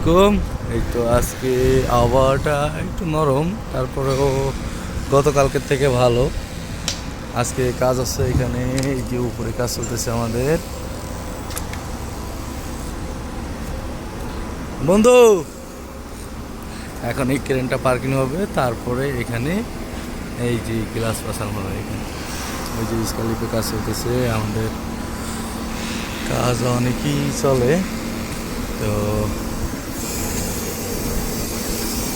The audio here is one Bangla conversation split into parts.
আলাইকুম। এই তো আজকে আবহাওয়াটা একটু নরম, তারপরেও গতকালকের থেকে ভালো। আজকে কাজ আছে এখানে, এই যে উপরে কাজ চলতেছে আমাদের। বন্ধু, এখন এই ক্রেনটা পার্কিং হবে, তারপরে এখানে এই যে গ্লাস বসানো হবে এখানে। ওই যে স্কালিপে কাজ চলতেছে, আমাদের কাজ অনেকই চলে। তো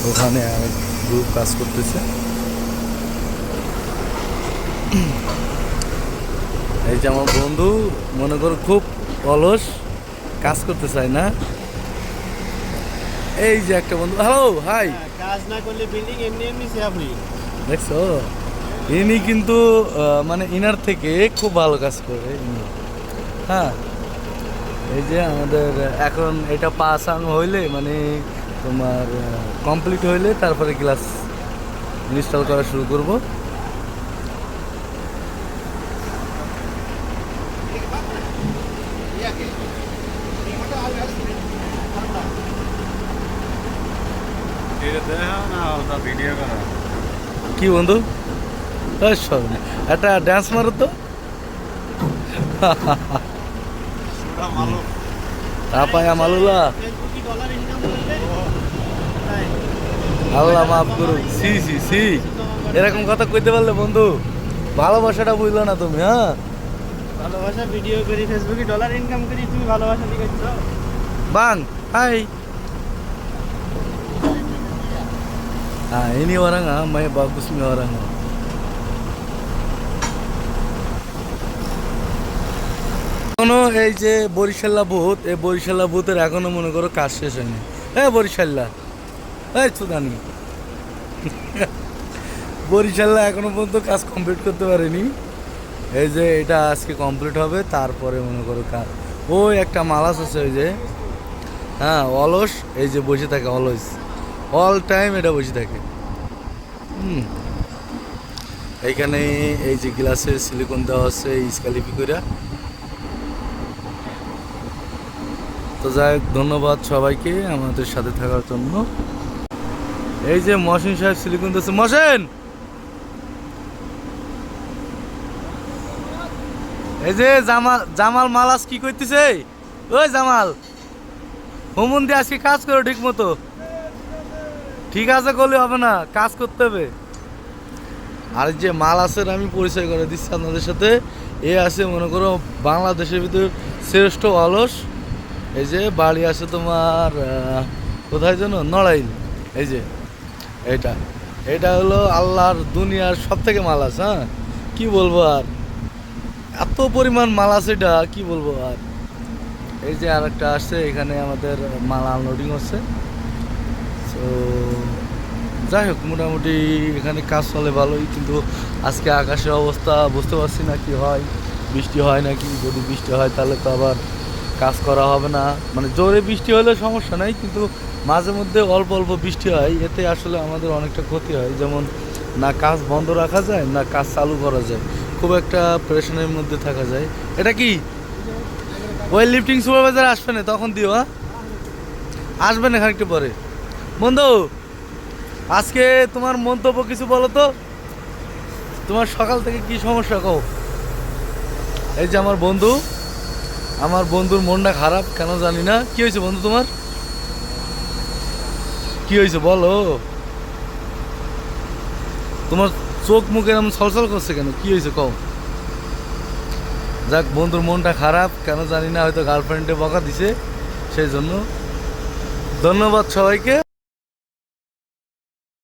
ওখানে আমি গ্রুপ কাজ করতেছে। এই যে আমার বন্ধু মনে করো খুব অলস কাজ করতে চায় না। এই যে একটা বন্ধু হ্যালো হাই কাজ না করলে বিল্ডিং এমনি এমনি আপনি দেখছ? ইনি কিন্তু মানে ইনার থেকে খুব ভালো কাজ করে ইনি। হ্যাঁ এই যে আমাদের এখন এটা পাস আং হইলে মানে তোমার কমপ্লিট হইলে তারপরে গ্লাস ইনস্টল করা শুরু করব। কি বন্ধু? একটা ড্যান্স মারো তো। তাপায়া মালুলা ফেসবুকে ডলার ইনকাম করলে তাই আল্লাহ মাফ করুক। সি সি সি এরকম কথা কইতে পারলে বন্ধু ভালোবাসাটা বুঝলো না তুমি হ্যাঁ? ভালোবাসা ভিডিও করি ফেসবুকে ডলার ইনকাম করি তুমি ভালোবাসা দাও Bang, hai. Ah, ini orang ah, main bagus nih orang. এখনও এই যে বরিশাল্লা বুথ এই বরিশাল্লা বুথের এখনও মনে করো কাজ শেষ হয়নি। হ্যাঁ বরিশাল্লা। এই চুদানি বরিশাল্লা এখনও পর্যন্ত কাজ কমপ্লিট করতে পারেনি। এই যে এটা আজকে কমপ্লিট হবে, তারপরে মনে করো কাজ ওই একটা মালাস আছে ওই যে হ্যাঁ অলস, এই যে বসে থাকে অলস। অল টাইম এটা বসে থাকে। হুম। এইখানে এই যে গ্লাসে সিলিকন দেওয়া আছে স্কালিপি করে তো যাই ধন্যবাদ সবাইকে আমাদের সাথে থাকার জন্য। এই যে মহসিন সাহেব সিলিকন দিচ্ছে মহসেন! এই যে জামাল জামাল মালাস কি করতেছে? ওই জামাল হুমুন দিয়ে আজকে কাজ করো ঠিক মতো ঠিক আছে করলে হবে না, কাজ করতে হবে। আর যে মাল আছে আমি পরিচয় করে দিচ্ছি আপনাদের সাথে। এ আছে, মনে করো, বাংলাদেশের ভিতর শ্রেষ্ঠ অলস। এই যে বাড়ি আছে তোমার কোথায় যেন? নড়াইল। এই যে। এটা এটা হলো আল্লাহর দুনিয়ার সব থেকে মাল আছে হ্যাঁ? কি বলব আর? এত পরিমাণ মাল আছে এটা, কি বলব আর? এই যে আরেকটা আসছে, এখানে আমাদের মাল আনলোডিং হচ্ছে। তো যাই হোক, মোটামুটি এখানে কাজ চলে ভালোই, কিন্তু আজকে আকাশের অবস্থা বুঝতে পারছি না কি হয়, বৃষ্টি হয় নাকি, যদি বৃষ্টি হয় তাহলে তো আবার কাজ করা হবে না। মানে জোরে বৃষ্টি হলে সমস্যা নাই, কিন্তু মাঝে মধ্যে অল্প অল্প বৃষ্টি হয়, এতে আসলে আমাদের অনেকটা ক্ষতি হয়। যেমন না কাজ বন্ধ রাখা যায়, না কাজ চালু করা যায়। খুব একটা প্রেশনের মধ্যে থাকা যায়। এটা কি? ওই লিফটিং সুপারভাইজার আসবে না? তখন দিও হ্যাঁ? আসবে না খানিকটা পরে। বন্ধু, আজকে তোমার মন্তব্য কিছু বলো তো? তোমার সকাল থেকে কি সমস্যা কও? এই যে আমার বন্ধু আমার বন্ধুর মনটা খারাপ, কেন জানি না। কি হয়েছে বন্ধু তোমার? কি হয়েছে বলো? তোমার চোখ মুখে এরকম ছলছল করছে কেন? কি হয়েছে কও? যাক, বন্ধুর মনটা খারাপ, কেন জানি না, হয়তো গার্লফ্রেন্ডে বকা দিছে, সেই জন্য ধন্যবাদ সবাইকে।